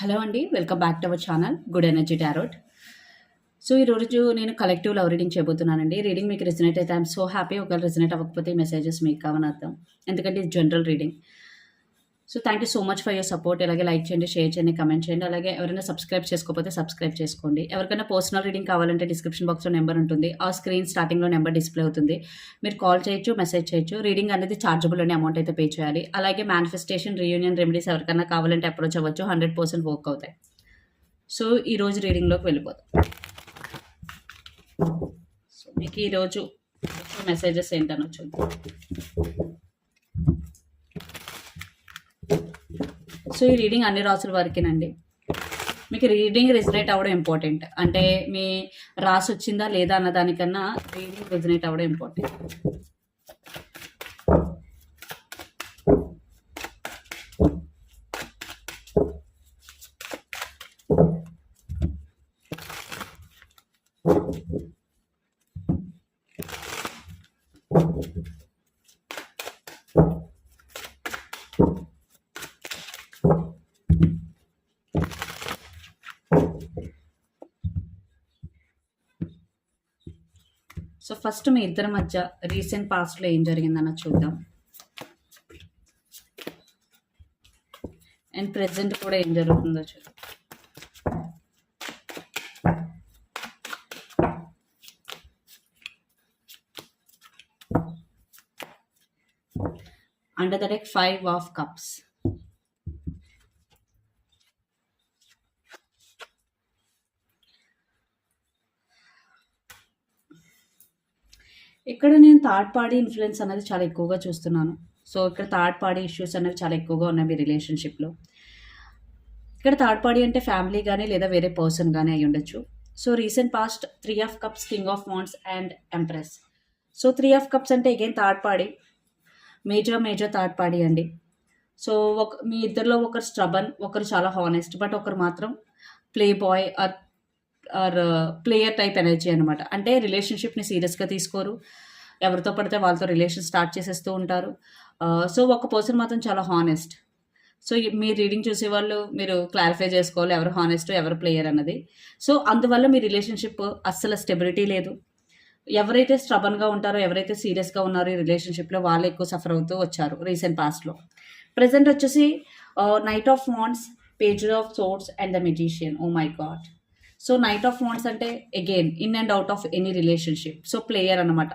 Hello అండి welcome back to our channel good energy tarot. So ఈరోజు నేను collective love reading చేయబోతున్నానండి. Reading మీకు రిజనేట్ అయితే ఐఎమ్ సో హ్యాపీ ఒకవేళ రిజనేట్ అవ్వకపోతే మెసేజెస్ మీకు కావని అర్థం. ఎందుకంటే ఇది general reading so thank you so much for your support అలాగే లైక్ చేయండి షేర్ చేయండి కమెంట్ చేయండి. అలాగే ఎవరైనా సబ్స్క్రైబ్ చేసుకోకపోతే సబ్స్క్రైబ్ చేసుకోండి. ఎవరికైనా పర్సనల్ రీడింగ్ కావాలంటే డిస్క్రిప్షన్ బాక్స్లో నెంబర్ ఉంటుంది. ఆ స్క్రీన్ స్టార్టింగ్లో నెంబర్ డిస్ప్లే అవుతుంది. మీరు కాల్ చేయొచ్చు మెసేజ్ చేయొచ్చు. రీడింగ్ అనేది చార్జబుల్ అనే అమౌంట్ అయితే పే చేయాలి. అలాగే మేనిఫెస్టేషన్ రీయూనియన్ రెమెడీస్ ఎవరికైనా కావాలంటే అప్రోచ్ అవ్వచ్చు. హండ్రెడ్ పర్సెంట్ వర్క్ అవుతాయి. సో ఈరోజు రీడింగ్లోకి వెళ్ళిపోతాం సో మీకు ఈరోజు మెసేజెస్ ఏంటనో చూద్దాం. సో ఈ రీడింగ్ అన్ని రాసుల వరకేనండి. మీకు రీడింగ్ రెజినేట్ అవ్వడం ఇంపార్టెంట్ అంటే మీ రాసి వచ్చిందా లేదా అన్న దానికన్నా రీడింగ్ రెజినేట్ అవ్వడం ఇంపార్టెంట్ సో ఫస్ట్ మీ ఇద్దరి మధ్య రీసెంట్ పాస్ట్లో ఏం జరిగిందన్న చూద్దాం. అండ్ ప్రజెంట్ కూడా ఏం జరుగుతుందో చూద్దాం. Under the deck five of cups. ఇక్కడ నేను థర్డ్ పార్టీ ఇన్ఫ్లుయెన్స్ అనేది చాలా ఎక్కువగా చూస్తున్నాను. సో ఇక్కడ థర్డ్ పార్టీ ఇష్యూస్ అనేవి చాలా ఎక్కువగా ఉన్నాయి మీ రిలేషన్షిప్లో ఇక్కడ థర్డ్ పార్టీ అంటే ఫ్యామిలీ కానీ లేదా వేరే పర్సన్ కానీ అయి ఉండొచ్చు. So recent past three of cups king of wands and empress so three of cups అంటే again third party major major third party అండి. సో ఒక మీ ఇద్దరిలో ఒకరు స్ట్రబన్ ఒకరు చాలా హానెస్ట్ బట్ ఒకరు మాత్రం play boy or or player type energy అనమాట అంటే రిలేషన్షిప్ని సీరియస్గా తీసుకోరు. ఎవరితో పడితే వాళ్ళతో రిలేషన్ స్టార్ట్ చేసేస్తూ ఉంటారు. సో ఒక పర్సన్ మాత్రం చాలా హానెస్ట్ సో మీ రీడింగ్ చూసే వాళ్ళు మీరు క్లారిఫై చేసుకోవాలి ఎవరు హానెస్ట్ ఎవరు ప్లేయర్ అన్నది. సో అందువల్ల మీ రిలేషన్షిప్ అస్సలు స్టెబిలిటీ లేదు. ఎవరైతే స్ట్రబన్గా ఉంటారో ఎవరైతే సీరియస్గా ఉన్నారో ఈ రిలేషన్షిప్లో వాళ్ళు ఎక్కువ సఫర్ అవుతూ వచ్చారు రీసెంట్ పాస్ట్లో ప్రజెంట్ వచ్చేసి knight of wands page of swords and the magician oh my god so knight of wands అంటే again in and out of any relationship so player అనమాట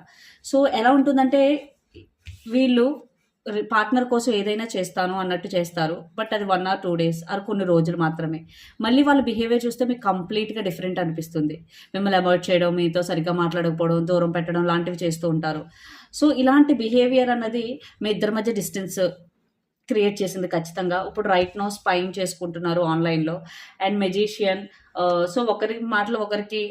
సో ఎలా ఉంటుందంటే వీళ్ళు పార్ట్నర్ కోసం ఏదైనా చేస్తాను అన్నట్టు చేస్తారు. బట్ అది one or two days or కొన్ని రోజులు మాత్రమే. మళ్ళీ వాళ్ళ బిహేవియర్ చూస్తే మీకు కంప్లీట్గా డిఫరెంట్ అనిపిస్తుంది. మిమ్మల్ని అవాయిడ్ చేయడం మీతో సరిగ్గా మాట్లాడకపోవడం దూరం పెట్టడం లాంటివి చేస్తూ ఉంటారు. సో ఇలాంటి బిహేవియర్ అన్నది మీ ఇద్దరి మధ్య డిస్టెన్స్ క్రియేట్ చేసింది ఖచ్చితంగా. ఇప్పుడు రైట్ నో స్పైన్ చేసుకుంటున్నారు ఆన్లైన్లో అండ్ మెజీషియన్ సో ఒకరి మాటలు ఒకరికి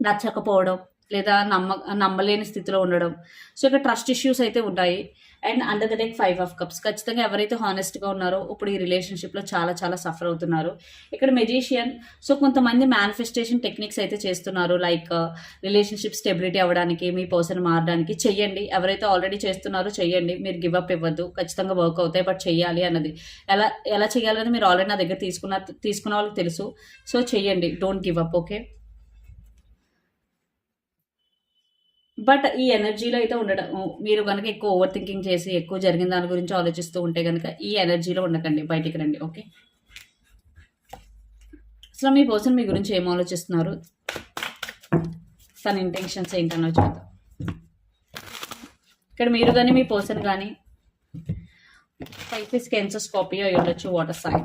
నచ్చకపోవడం లేదా నమ్మ నమ్మలేని స్థితిలో ఉండడం. సో ఇక్కడ ట్రస్ట్ ఇష్యూస్ అయితే ఉంటాయి. And under the deck five of cups ఖచ్చితంగా ఎవరైతే హానెస్ట్గా ఉన్నారో ఇప్పుడు ఈ రిలేషన్షిప్లో చాలా చాలా సఫర్ అవుతున్నారు. ఇక్కడ మెజీషియన్ సో కొంతమంది మేనిఫెస్టేషన్ టెక్నిక్స్ అయితే చేస్తున్నారు. లైక్ రిలేషన్షిప్ స్టెబిలిటీ అవ్వడానికి మీ పర్సన్ మారడానికి చెయ్యండి. ఎవరైతే ఆల్రెడీ చేస్తున్నారో చెయ్యండి. మీరు గివ్ అప్ ఇవ్వద్దు. ఖచ్చితంగా వర్క్ అవుతాయి బట్ చెయ్యాలి అన్నది. ఎలా ఎలా చేయాలని మీరు ఆల్రెడీ నా దగ్గర తీసుకున్న తీసుకున్న వాళ్ళకి తెలుసు. సో చెయ్యండి. Don't give up okay but ఈ ఎనర్జీలో అయితే ఉండడం మీరు కనుక ఎక్కువ ఓవర్ థింకింగ్ చేసి ఎక్కువ జరిగిన దాని గురించి ఆలోచిస్తూ ఉంటే కనుక ఈ ఎనర్జీలో ఉండకండి బయటికి రండి ఓకే? అసలు మీ పర్సన్ మీ గురించి ఏం ఆలోచిస్తున్నారు? తన ఇంటెన్షన్స్ ఏంటనో చూద్దాం. ఇక్కడ మీరు కానీ మీ పర్సన్ కానీ టైఫిస్ కెన్సర్ స్కాపియో అయి ఉండొచ్చు వాటర్ సైన్.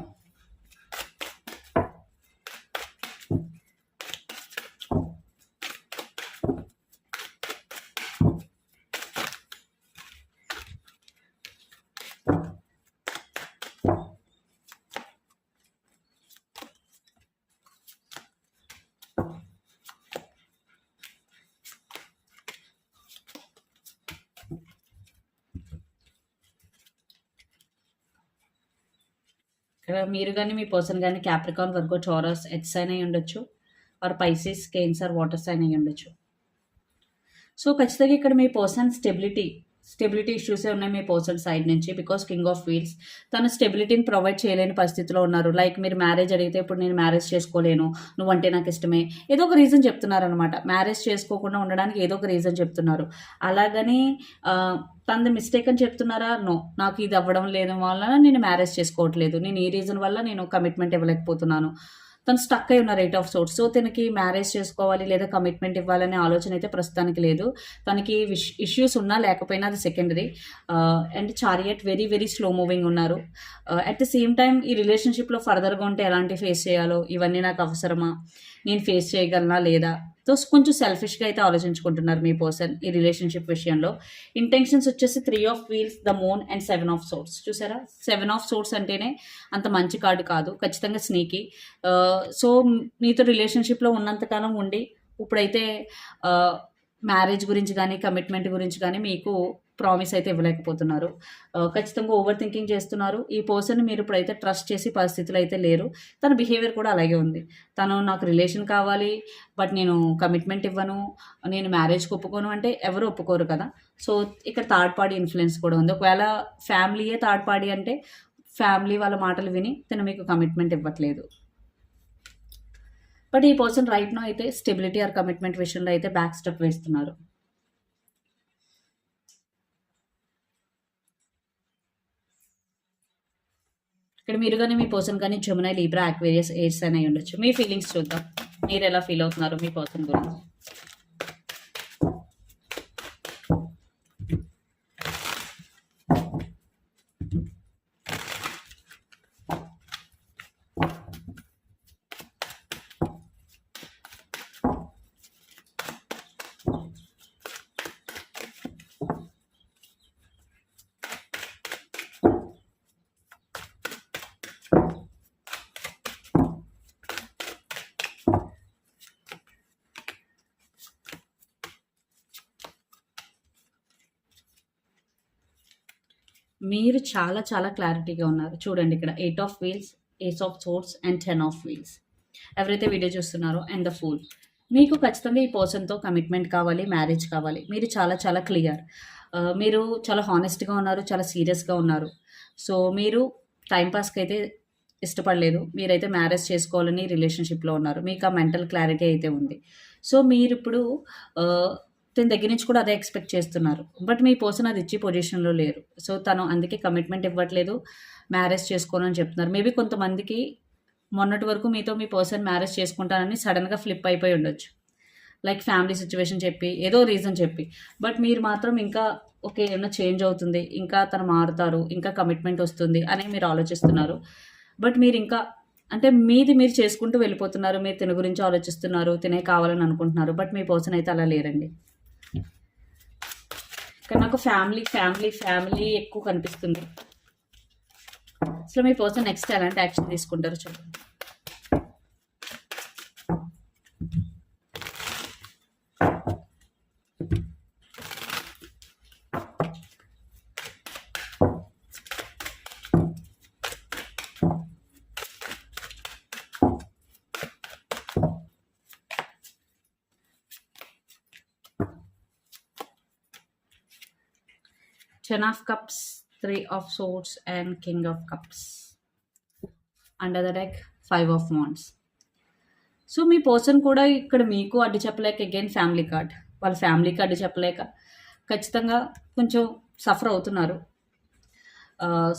ఇక్కడ మీరు కానీ మీ పర్సన్ కానీ క్యాప్రికాన్ వర్గో చోరస్ ఎచ్ సైన్ అయి ఉండొచ్చు. Or Pisces Cancer water sign అయి ఉండొచ్చు. సో ఖచ్చితంగా ఇక్కడ మీ పర్సన్ స్టెబిలిటీ స్టెబిలిటీ ఇష్యూసే ఉన్నాయి మీ పర్సన్ సైడ్ నుంచి? బికాస్ కింగ్ ఆఫ్ వీల్స్ తను స్టెబిలిటీని ప్రొవైడ్ చేయలేని పరిస్థితిలో ఉన్నారు. లైక్ మీరు మ్యారేజ్ అడిగితే ఇప్పుడు నేను మ్యారేజ్ చేసుకోలేను నువ్వంటే నాకు ఇష్టమే. ఏదో ఒక రీజన్ చెప్తున్నారనమాట మ్యారేజ్ చేసుకోకుండా ఉండడానికి ఏదో ఒక రీజన్ చెప్తున్నారు. అలాగని తనది మిస్టేక్ అని చెప్తున్నారా? నో నాకు ఇది అవ్వడం లేదు వల్ల నేను మ్యారేజ్ చేసుకోవట్లేదు. నేను ఈ రీజన్ వల్ల నేను కమిట్మెంట్ ఇవ్వలేకపోతున్నాను. తను స్టక్ అయి ఉన్నారు రేట్ ఆఫ్ సోర్స్ సో తనకి మ్యారేజ్ చేసుకోవాలి లేదా కమిట్మెంట్ ఇవ్వాలనే ఆలోచన అయితే ప్రస్తుతానికి లేదు. తనకి ఇష్యూస్ ఉన్నా లేకపోయినా అది secondary and chariot very very slow moving ఉన్నారు. అట్ ద సేమ్ టైం ఈ రిలేషన్షిప్లో ఫర్దర్గా ఉంటే ఎలాంటి ఫేస్ చేయాలో? ఇవన్నీ నాకు అవసరమా? నేను ఫేస్ చేయగలనా లేదా? సో కొంచెం సెల్ఫిష్గా అయితే ఆలోచించుకుంటున్నారు మీ పర్సన్ ఈ రిలేషన్షిప్ విషయంలో. ఇంటెన్షన్స్ వచ్చేసి three of wheels the moon and seven of swords చూసారా? సెవెన్ ఆఫ్ సోర్స్ అంటేనే అంత మంచి కార్డు కాదు ఖచ్చితంగా స్నీకి సో మీతో రిలేషన్షిప్లో ఉన్నంతకాలం ఉండి ఇప్పుడైతే మ్యారేజ్ గురించి కానీ కమిట్మెంట్ గురించి కానీ మీకు ప్రామిస్ అయితే ఇవ్వలేకపోతున్నారు. ఖచ్చితంగా ఓవర్ థింకింగ్ చేస్తున్నారు. ఈ పర్సన్ మీరు ఇప్పుడైతే ట్రస్ట్ చేసి పరిస్థితులు అయితే లేరు. తన బిహేవియర్ కూడా అలాగే ఉంది. తను నాకు రిలేషన్ కావాలి బట్ నేను కమిట్మెంట్ ఇవ్వను నేను మ్యారేజ్కి ఒప్పుకోను అంటే ఎవరు ఒప్పుకోరు కదా. సో ఇక్కడ థర్డ్ పార్టీ ఇన్ఫ్లుయెన్స్ కూడా ఉంది. ఒకవేళ ఫ్యామిలీయే థర్డ్ పార్టీ అంటే ఫ్యామిలీ వాళ్ళ మాటలు విని తను మీకు కమిట్మెంట్ ఇవ్వట్లేదు. బట్ ఈ పర్సన్ రైట్ నో అయితే స్టెబిలిటీ ఆర్ కమిట్మెంట్ విషయంలో అయితే బ్యాక్ స్టెప్ వేస్తున్నారు. ఇక్కడ మీరు కానీ మీ పర్సన్ కానీ జమునై లీబ్రా అక్వేరియస్ ఎయిర్స్ అని ఉండొచ్చు. మీ ఫీలింగ్స్ చూద్దాం. మీరు ఎలా ఫీల్ అవుతున్నారు మీ పర్సన్ గురించి? మీరు చాలా చాలా క్లారిటీగా ఉన్నారు. చూడండి ఇక్కడ eight of wheels ace of source and ten of wheels ఎవరైతే వీడియో చూస్తున్నారో అండ్ ద ఫూల్ మీకు ఖచ్చితంగా ఈ పర్సన్తో కమిట్మెంట్ కావాలి మ్యారేజ్ కావాలి. మీరు చాలా చాలా క్లియర్ మీరు చాలా హానెస్ట్గా ఉన్నారు చాలా సీరియస్గా ఉన్నారు. సో మీరు టైంపాస్కి అయితే ఇష్టపడలేదు. మీరైతే మ్యారేజ్ చేసుకోవాలని రిలేషన్షిప్లో ఉన్నారు. మీకు ఆ మెంటల్ క్లారిటీ అయితే ఉంది. సో మీరు ఇప్పుడు తన దగ్గర నుంచి కూడా అదే ఎక్స్పెక్ట్ చేస్తున్నారు. బట్ మీ పర్సన్ అది ఇచ్చే పొజిషన్లో లేరు. సో తను అందుకే కమిట్మెంట్ ఇవ్వట్లేదు. మ్యారేజ్ చేసుకోనని చెప్తున్నారు. మేబీ కొంతమందికి మొన్నటి వరకు మీతో మీ పర్సన్ మ్యారేజ్ చేసుకుంటానని సడన్గా ఫ్లిప్ అయిపోయి ఉండొచ్చు. లైక్ ఫ్యామిలీ సిచ్యువేషన్ చెప్పి ఏదో రీజన్ చెప్పి. బట్ మీరు మాత్రం ఇంకా ఓకే ఏమైనా చేంజ్ అవుతుంది ఇంకా తను మారుతారు ఇంకా కమిట్మెంట్ వస్తుంది అని మీరు ఆలోచిస్తున్నారు. బట్ మీరు ఇంకా అంటే మీది మీరు చేసుకుంటూ వెళ్ళిపోతున్నారు మీరు తిన గురించి ఆలోచిస్తున్నారు తినే కావాలని అనుకుంటున్నారు బట్ మీ పర్సన్ అయితే అలా లేరండి. కానీ నాకు ఫ్యామిలీ ఫ్యామిలీ ఫ్యామిలీ ఎక్కువ కనిపిస్తుంది. అసలు మీ పర్సన్ నెక్స్ట్ ఎలాంటి యాక్షన్ తీసుకుంటారు చూడండి. Ten of Cups, Three of Swords, and King of Cups. Under the deck, Five of Wands. So me person కూడా ఇక్కడ మీకు అడ్డు చెప్పలేక అగైన్ ఫ్యామిలీ కార్డ్ వాళ్ళ ఫ్యామిలీకి అడ్డు చెప్పలేక ఖచ్చితంగా కొంచెం సఫర్ అవుతున్నారు.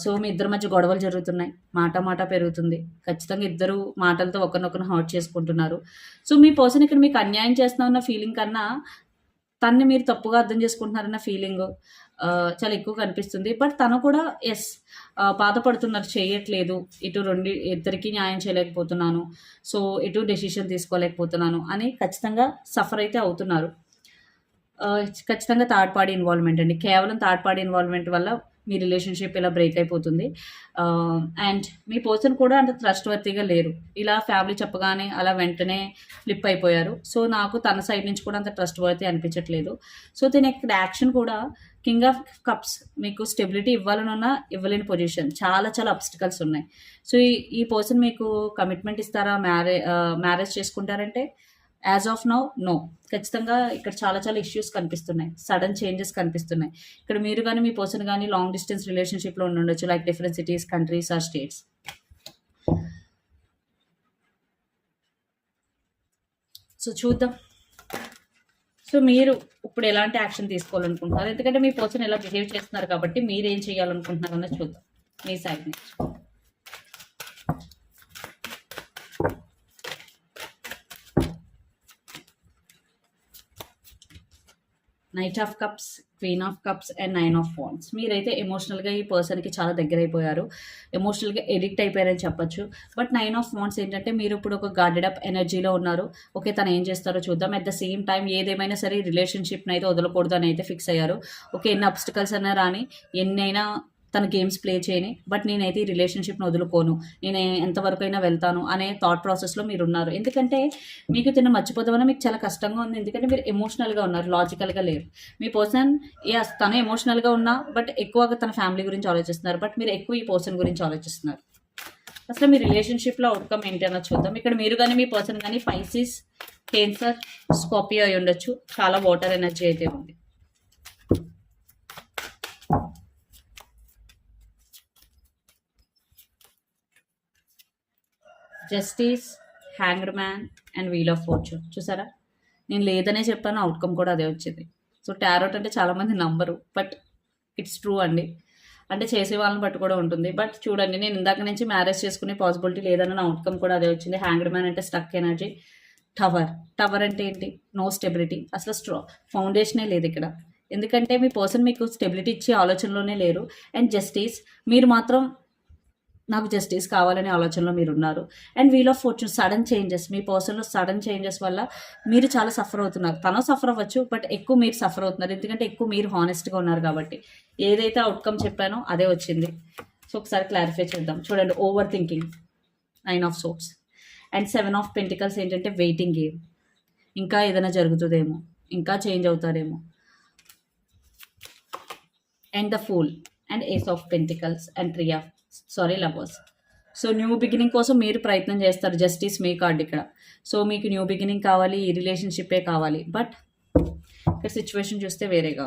సో మీ ఇద్దరి మధ్య గొడవలు జరుగుతున్నాయి. మాట మాట పెరుగుతుంది. ఖచ్చితంగా ఇద్దరు మాటలతో ఒకరినొకరు హర్ట్ చేసుకుంటున్నారు. సో మీ పర్సన్ ఇక్కడ మీకు అన్యాయం చేస్తున్నామన్న ఫీలింగ్ కన్నా తన్ని మీరు తప్పుగా అర్థం చేసుకుంటున్నారన్న ఫీలింగ్ చాలా ఎక్కువ కనిపిస్తుంది బట్ తను కూడా ఎస్ బాధపడుతున్నారు. చేయట్లేదు. ఇటు రెండు ఇద్దరికి న్యాయం చేయలేకపోతున్నాను. సో ఇటు డెసిషన్ తీసుకోలేకపోతున్నాను అని ఖచ్చితంగా సఫర్ అయితే అవుతున్నారు. ఖచ్చితంగా థర్డ్ పార్టీ ఇన్వాల్వ్మెంట్ అండి. కేవలం థర్డ్ పార్టీ ఇన్వాల్వ్మెంట్ వల్ల మీ రిలేషన్షిప్ ఇలా బ్రేక్ అయిపోతుంది. అండ్ మీ పర్సన్ కూడా అంత ట్రస్ట్ వర్తిగా లేరు. ఇలా ఫ్యామిలీ చెప్పగానే అలా వెంటనే ఫ్లిప్ అయిపోయారు. సో నాకు తన సైడ్ నుంచి కూడా అంత ట్రస్ట్ వర్తి అనిపించట్లేదు. సో దీని ఇక్కడ యాక్షన్ కూడా కింగ్ ఆఫ్ కప్స్ మీకు స్టెబిలిటీ ఇవ్వాలనున్నా ఇవ్వలేని పొజిషన్. చాలా చాలా అబ్స్టికల్స్ ఉన్నాయి. సో ఈ ఈ పర్సన్ మీకు కమిట్మెంట్ ఇస్తారా? మ్యారే మ్యారేజ్ చేసుకుంటారంటే? యాజ్ ఆఫ్ నౌ నో ఖచ్చితంగా ఇక్కడ చాలా చాలా ఇష్యూస్ కనిపిస్తున్నాయి. సడన్ చేంజెస్ కనిపిస్తున్నాయి. ఇక్కడ మీరు కానీ మీ పర్సన్ కానీ లాంగ్ డిస్టెన్స్ రిలేషన్షిప్లో ఉండొచ్చు. Like different cities countries or states so చూద్దాం. సో మీరు ఇప్పుడు ఎలాంటి యాక్షన్ తీసుకోవాలనుకుంటున్నారు? ఎందుకంటే మీ పర్సన్ ఎలా బిహేవ్ చేస్తున్నారు కాబట్టి మీరు ఏం చేయాలనుకుంటున్నారు అన్నది చూద్దాం. మీ సైడ్ నుంచి. Knight of cups queen of cups and nine of phones మీరైతే ఎమోషనల్గా ఈ పర్సన్కి చాలా దగ్గర అయిపోయారు ఎమోషనల్గా ఎడిక్ట్ అయిపోయారని చెప్పొచ్చు. బట్ నైన్ ఆఫ్ ఫోన్స్ ఏంటంటే మీరు ఇప్పుడు ఒక గార్డెడ్ అప్ ఎనర్జీలో ఉన్నారు. ఓకే తను ఏం చేస్తారో చూద్దాం. అట్ ద సేమ్ టైం ఏదేమైనా సరే రిలేషన్షిప్ని అయితే వదలకూడదు అని అయితే ఫిక్స్ అయ్యారు. ఓకే ఎన్ని అబ్స్టికల్స్ అయినా రాని ఎన్నైనా తన గేమ్స్ ప్లే చేయని బట్ నేనైతే ఈ రిలేషన్షిప్ను వదులుకోను. నేను ఎంతవరకు అయినా వెళ్తాను అనే థాట్ ప్రాసెస్లో మీరు ఉన్నారు ఎందుకంటే మీకు తిన్న మర్చిపోదామని మీకు చాలా కష్టంగా ఉంది. ఎందుకంటే మీరు ఎమోషనల్గా ఉన్నారు లాజికల్గా లేరు. మీ పర్సన్ ఎస్ తను ఎమోషనల్గా ఉన్నా బట్ ఎక్కువగా తన ఫ్యామిలీ గురించి ఆలోచిస్తున్నారు. బట్ మీరు ఎక్కువ ఈ పర్సన్ గురించి ఆలోచిస్తున్నారు. అసలు మీ రిలేషన్షిప్లో అవుట్కమ్ ఏంటి అన్న చూద్దాం. ఇక్కడ మీరు కానీ మీ పర్సన్ కానీ పైసిస్ కేన్సర్ స్కాపియో అయి ఉండొచ్చు చాలా వాటర్ ఎనర్జీ అయితే ఉంది. Justice hanged man and wheel of fortune. చూసారా? నేను లేదనే చెప్పాను అవుట్కమ్ కూడా అదే వచ్చింది. సో టారోట్ అంటే చాలామంది నంబరు బట్ ఇట్స్ ట్రూ అండి. అంటే చేసే వాళ్ళని బట్టి కూడా ఉంటుంది. బట్ చూడండి నేను ఇందాక నుంచి మ్యారేజ్ చేసుకునే పాసిబిలిటీ లేదన్న అవుట్కమ్ కూడా అదే వచ్చింది. హ్యాంగ్డ్ మ్యాన్ అంటే స్టక్ ఎనర్జీ టవర్ టవర్ అంటే ఏంటి? నో స్టెబిలిటీ అసలు స్ట్రా ఫౌండేషనే లేదు ఇక్కడ. ఎందుకంటే మీ పర్సన్ మీకు స్టెబిలిటీ ఇచ్చే ఆలోచనలోనే లేరు. అండ్ జస్టిస్ మీరు మాత్రం నాకు జస్టిస్ కావాలనే ఆలోచనలో మీరు ఉన్నారు and wheel of fortune sudden changes మీ పర్సన్లో సడన్ చేంజెస్ వల్ల మీరు చాలా సఫర్ అవుతున్నారు. తను సఫర్ అవ్వచ్చు బట్ ఎక్కువ మీరు సఫర్ అవుతున్నారు. ఎందుకంటే ఎక్కువ మీరు హానెస్ట్గా ఉన్నారు కాబట్టి. ఏదైతే అవుట్కమ్ చెప్పానో అదే వచ్చింది. సో ఒకసారి క్లారిఫై చేద్దాం. చూడండి over thinking nine of swords and seven of pentacles ఏంటంటే వెయిటింగ్ గేమ్ ఇంకా ఏదైనా జరుగుతుందేమో. ఇంకా change అవుతారేమో. And the fool and ace of pentacles and three of sorry lovers so new beginning కోసం మీరు ప్రయత్నం చేస్తారు. జస్టిస్ మీ కార్డ్ ఇక్కడ. సో మీకు న్యూ బిగినింగ్ కావాలి ఈ రిలేషన్షిప్పే కావాలి. బట్ ఇక్కడ సిచ్యువేషన్ చూస్తే వేరేగా.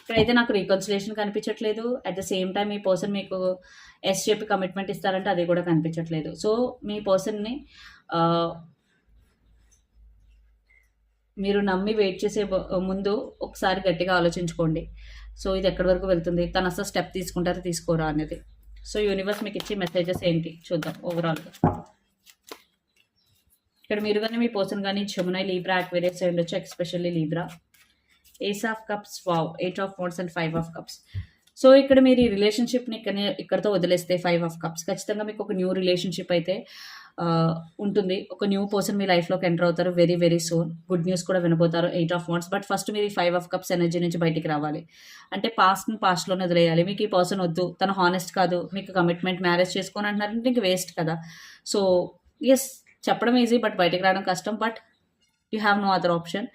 ఇక్కడైతే నాకు రీకన్సిలేషన్ కనిపించట్లేదు. అట్ ద సేమ్ టైం ఈ పర్సన్ మీకు ఎస్ చెప్పి కమిట్మెంట్ ఇస్తారంటే అది కూడా కనిపించట్లేదు. సో మీ పర్సన్ని మీరు నమ్మి వెయిట్ చేసే ముందు ఒకసారి గట్టిగా ఆలోచించుకోండి. సో ఇది ఎక్కడి వరకు వెళ్తుంది? తను అసలు స్టెప్ తీసుకుంటారా తీసుకోరా అనేది. సో యూనివర్స్ మీకు ఇచ్చే మెసేజెస్ ఏంటి? చూద్దాం ఓవరాల్గా ఇక్కడ మీరు కానీ మీ పర్సన్ కానీ చెమునై లీబ్రా అక్వేరియస్ అయి ఉండొచ్చు? Especially Libra ace of cups wow eight of wands and five of cups so ఇక్కడ మీరు ఈ రిలేషన్షిప్ని ఇక్కడ ఇక్కడతో వదిలేస్తే ఫైవ్ ఆఫ్ కప్స్ ఖచ్చితంగా మీకు ఒక న్యూ రిలేషన్షిప్ అయితే ఉంటుంది. ఒక న్యూ పర్సన్ మీ లైఫ్లోకి ఎంటర్ అవుతారు very very soon good news కూడా వినబోతారు eight of wands but first మీరు ఫైవ్ ఆఫ్ కప్స్ ఎనర్జీ నుంచి బయటికి రావాలి. అంటే పాస్ట్ని పాస్ట్లోనే వదిలేయాలి. మీకు ఈ పర్సన్ వద్దు. తను హానెస్ట్ కాదు. మీకు కమిట్మెంట్ మ్యారేజ్ చేసుకొని అంటున్నారంటే ఇంక వేస్ట్ కదా. సో ఎస్ చెప్పడం ఈజీ బట్ బయటకు రావడం కష్టం. But you have no other option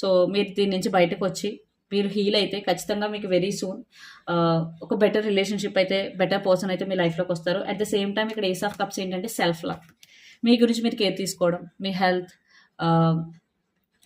so మీరు దీని నుంచి బయటకు వచ్చి మీరు హీల్ అయితే ఖచ్చితంగా మీకు వెరీ సూన్ ఒక బెటర్ రిలేషన్షిప్ అయితే బెటర్ పర్సన్ అయితే మీ లైఫ్లోకి వస్తారు. అట్ ద సేమ్ టైం ఇక్కడ ఏస్ ఆఫ్ కప్స్ ఏంటంటే సెల్ఫ్ లవ్ మీ గురించి మీరు కేర్ తీసుకోవడం మీ హెల్త్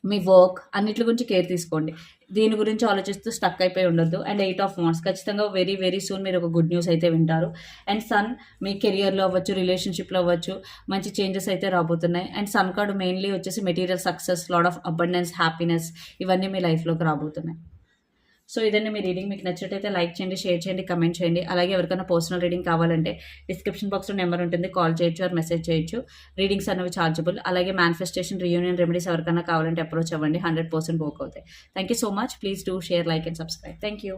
మీ వర్క్ అన్నిటి గురించి కేర్ తీసుకోండి. దీని గురించి ఆలోచిస్తూ స్టక్ అయిపోయి ఉండొద్దు. అండ్ ఎయిట్ ఆఫ్ మంత్స్ ఖచ్చితంగా వెరీ వెరీ సూన్ మీరు ఒక గుడ్ న్యూస్ అయితే వింటారు. అండ్ సన్ మీ కెరియర్లో అవ్వచ్చు రిలేషన్షిప్లో అవ్వచ్చు మంచి చేంజెస్ అయితే రాబోతున్నాయి. అండ్ సన్ కార్డు మెయిన్లీ వచ్చేసి material success lot of abundance happiness ఇవన్నీ మీ లైఫ్లోకి రాబోతున్నాయి. సో ఇదండి మీ రీడింగ్. మీకు నచ్చినట్టయితే లైక్ చేయండి షేర్ చేయండి కమెంట్ చేయండి. అలాగే ఎవరికైనా పర్సనల్ రీడింగ్ కావాలంటే డిస్క్రిప్షన్ బాక్స్లో నెంబర్ ఉంటుంది కాల్ చేయొచ్చు ఆర్ మెసేజ్ చేయొచ్చు. రీడింగ్స్ అనేవి ఛార్జబుల్ అలాగే మేనిఫెస్టేషన్ రియూనియన్ రెమెడీస్ ఎవరికైనా కావాలంటే అప్రోచ్ అవ్వండి. హండ్రెడ్ పర్సెంట్ వర్క్ అవుతాయి. Thank you so much please do share like and subscribe thank you